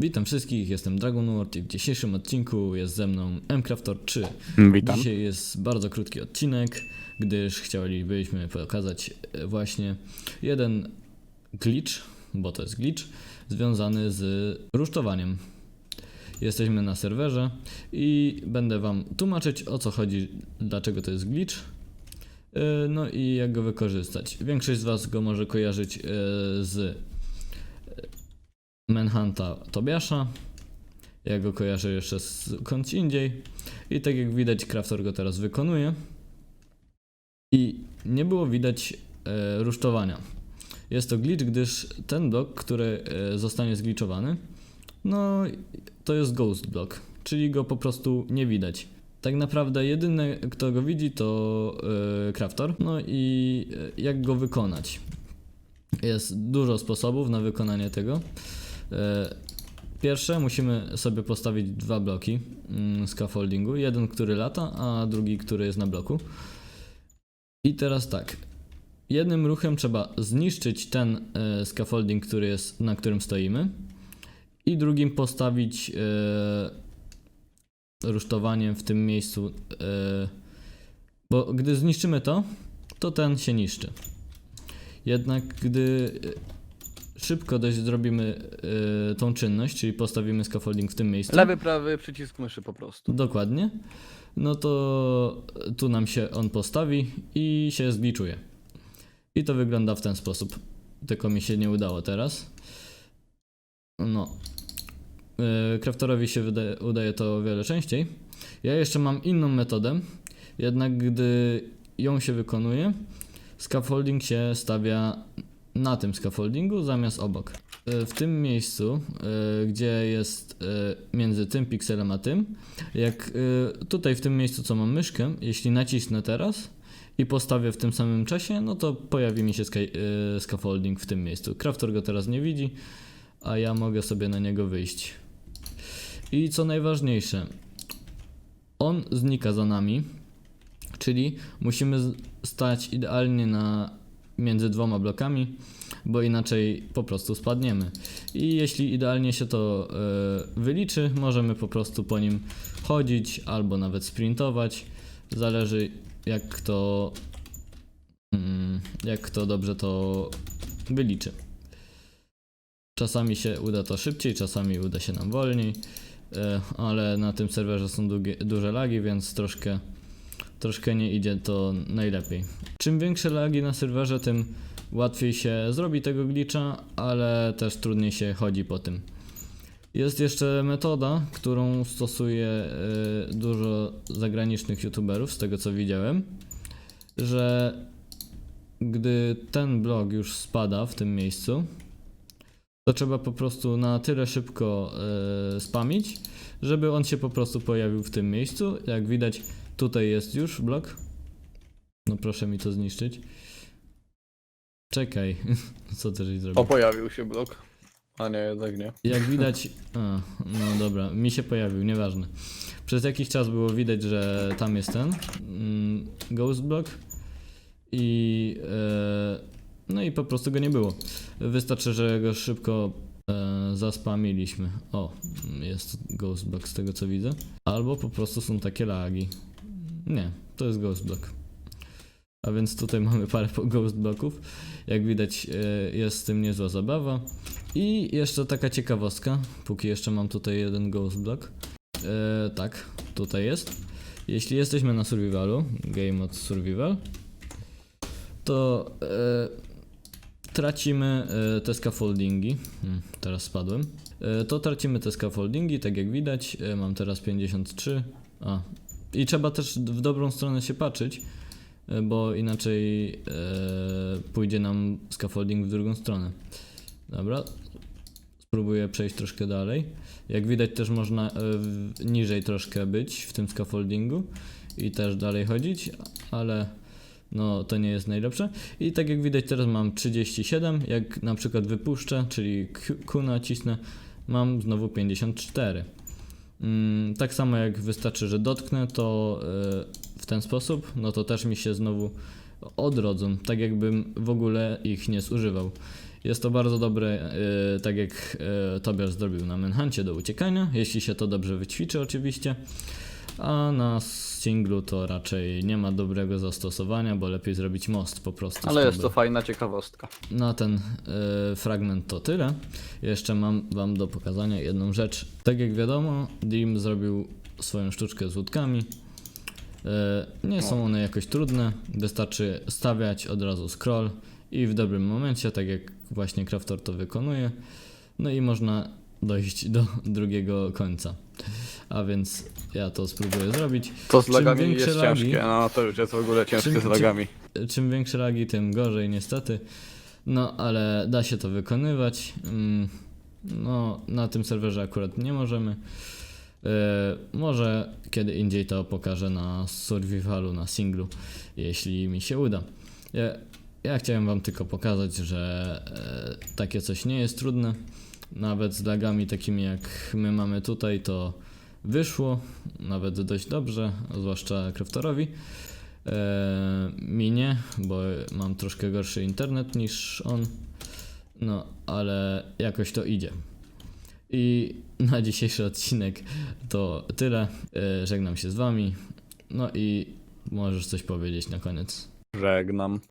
Witam wszystkich, jestem Dragon World i w dzisiejszym odcinku jest ze mną Mcraftor 3. Witam. Dzisiaj jest bardzo krótki odcinek, gdyż chcielibyśmy pokazać e, właśnie jeden glitch, bo to jest glitch, związany z rusztowaniem. Jesteśmy na serwerze i będę Wam tłumaczyć o co chodzi, dlaczego to jest glitch. e, No i jak go wykorzystać. Większość z Was go może kojarzyć e, z Manhunta Tobiasza. Ja go kojarzę jeszcze skądś indziej. I tak jak widać, Crafter go teraz wykonuje. I nie było widać e, rusztowania. Jest to glitch, gdyż ten blok, który e, zostanie zgliczowany, no to jest ghost block, czyli go po prostu nie widać. Tak naprawdę jedyny, kto go widzi, to e, Crafter. No i e, jak go wykonać? Jest dużo sposobów na wykonanie tego. E, Pierwsze musimy sobie postawić dwa bloki mm, scaffoldingu. Jeden, który lata, a drugi, który jest na bloku. I teraz tak. Jednym ruchem trzeba zniszczyć ten e, scaffolding, który jest, na którym stoimy. I drugim postawić e, rusztowaniem w tym miejscu. Bo gdy zniszczymy to, to ten się niszczy. Jednak gdy szybko dość zrobimy e, tą czynność, czyli postawimy scaffolding w tym miejscu. Lewy, prawy, przycisk myszy po prostu. Dokładnie. No to tu nam się on postawi i się zgliczuje. I to wygląda w ten sposób. Tylko mi się nie udało teraz. No. Craftorowi się wydaje, udaje to o wiele częściej. Ja jeszcze mam inną metodę. Jednak gdy ją się wykonuje, scaffolding się stawia na tym scaffoldingu zamiast obok. Yy, W tym miejscu, yy, gdzie jest yy, między tym pikselem a tym, jak tutaj w tym miejscu, co mam myszkę, jeśli nacisnę teraz i postawię w tym samym czasie, no to pojawi mi się scaffolding w tym miejscu. Crafter go teraz nie widzi, a ja mogę sobie na niego wyjść. I co najważniejsze, on znika za nami, czyli musimy stać idealnie na między dwoma blokami, bo inaczej po prostu spadniemy. I jeśli idealnie się to e, wyliczy, możemy po prostu po nim chodzić albo nawet sprintować. Zależy jak kto, mm, jak kto dobrze to wyliczy. Czasami się uda to szybciej, czasami uda się nam wolniej, e, ale na tym serwerze są duże lagi, więc troszkę, troszkę nie idzie to najlepiej. Czym większe lagi na serwerze, tym łatwiej się zrobi tego glitcha, ale też trudniej się chodzi po tym. Jest jeszcze metoda, którą stosuje e, dużo zagranicznych youtuberów, z tego co widziałem, że gdy ten blok już spada w tym miejscu, to trzeba po prostu na tyle szybko e, spamić, żeby on się po prostu pojawił w tym miejscu. Jak widać, tutaj jest już blok. No proszę mi to zniszczyć. Czekaj, co ty żeś zrobił? O, pojawił się blok. A nie, jednak nie. Jak widać, a, no dobra, mi się pojawił, nieważne. Przez jakiś czas było widać, że tam jest ten mm, ghost block i e, no i po prostu go nie było. Wystarczy, że go szybko e, zaspamiliśmy. O, jest ghost block z tego co widzę. Albo po prostu są takie lagi. Nie, to jest ghost block. A więc tutaj mamy parę ghost blocków. Jak widać, e, jest z tym niezła zabawa. I jeszcze taka ciekawostka, póki jeszcze mam tutaj jeden ghost block. E, tak, tutaj jest. Jeśli jesteśmy na survivalu, game mode survival, to e, tracimy e, te scaffoldingi. Hmm, teraz spadłem. E, to tracimy te scaffoldingi, tak jak widać. E, mam teraz 53. A. I trzeba też w dobrą stronę się patrzeć, e, bo inaczej e, pójdzie nam scaffolding w drugą stronę. Dobra, spróbuję przejść troszkę dalej. Jak widać też można e, niżej troszkę być w tym scaffoldingu i też dalej chodzić, ale no to nie jest najlepsze. I tak jak widać teraz mam 37, jak na przykład wypuszczę, czyli Q, Q nacisnę, mam znowu 54. Mm, tak samo jak wystarczy, że dotknę to e, w ten sposób, no to też mi się znowu odrodzą, tak jakbym w ogóle ich nie zużywał. Jest to bardzo dobre, y, tak jak y, Tobiasz zrobił na Manhuncie do uciekania, jeśli się to dobrze wyćwiczy oczywiście. A na singlu to raczej nie ma dobrego zastosowania, bo lepiej zrobić most po prostu. Ale jest to fajna ciekawostka. na ten e, fragment to tyle. Jeszcze mam wam do pokazania jedną rzecz. Tak jak wiadomo, Dim zrobił swoją sztuczkę z łódkami. E, nie są one jakoś trudne, wystarczy stawiać od razu scroll i w dobrym momencie, tak jak właśnie Craftor to wykonuje, no i można dojść do drugiego końca. A więc ja to spróbuję zrobić. To z Czym lagami większe jest lagi- ciężkie, no to już jest w ogóle ciężkie Czym- z lagami. czym większe lagi, tym gorzej niestety. No, ale da się to wykonywać. Mm, No, na tym serwerze akurat nie możemy. E, może kiedy indziej to pokażę na survivalu, na singlu, jeśli mi się uda. Ja, ja chciałem wam tylko pokazać, że e, takie coś nie jest trudne. Nawet z lagami takimi jak my mamy tutaj, to wyszło nawet dość dobrze, zwłaszcza Craftorowi. E, mi nie, bo mam troszkę gorszy internet niż on. No, ale jakoś to idzie. I na dzisiejszy odcinek to tyle. E, żegnam się z wami. No i możesz coś powiedzieć na koniec. Żegnam.